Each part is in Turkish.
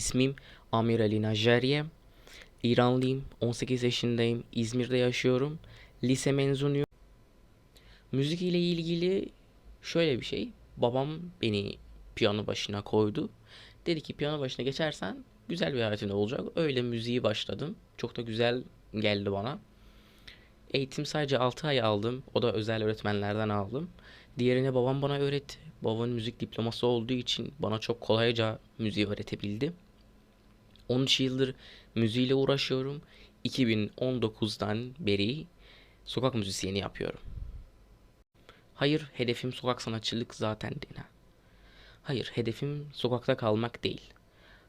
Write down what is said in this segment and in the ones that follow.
İsmim Amir Ali Najariye. İranlıyım. 18 yaşındayım. İzmir'de yaşıyorum. Lise mezunuyum. Müzik ile ilgili şöyle bir şey. Babam beni piyano başına koydu. Dedi ki piyano başına geçersen güzel bir hayatın olacak. Öyle müziği başladım. Çok da güzel geldi bana. Eğitim sadece 6 ay aldım. O da özel öğretmenlerden aldım. Diğerini babam bana öğretti. Babamın müzik diploması olduğu için bana çok kolayca müziği öğretebildi. 13 yıldır müziğiyle uğraşıyorum. 2019'dan beri sokak müzisyeni yapıyorum. Hayır, hedefim sokak sanatçılık zaten değil. Hayır, hedefim sokakta kalmak değil.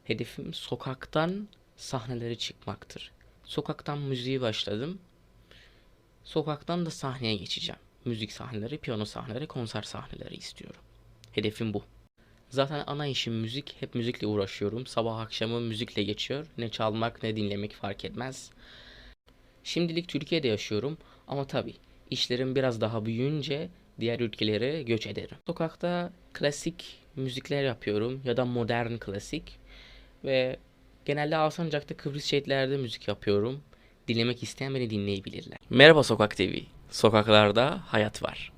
Hedefim sokaktan sahnelere çıkmaktır. Sokaktan müziği başladım. Sokaktan da sahneye geçeceğim. Müzik sahneleri, piyano sahneleri, konser sahneleri istiyorum. Hedefim bu. Zaten ana işim müzik. Hep müzikle uğraşıyorum. Sabah akşamı müzikle geçiyor. Ne çalmak ne dinlemek fark etmez. Şimdilik Türkiye'de yaşıyorum ama tabii işlerim biraz daha büyüyünce diğer ülkelere göç ederim. Sokakta klasik müzikler yapıyorum ya da modern klasik ve genelde Alsancak'ta Kıbrıs şehitlerde müzik yapıyorum. Dinlemek isteyen beni dinleyebilirler. Merhaba Sokak TV. Sokaklarda hayat var.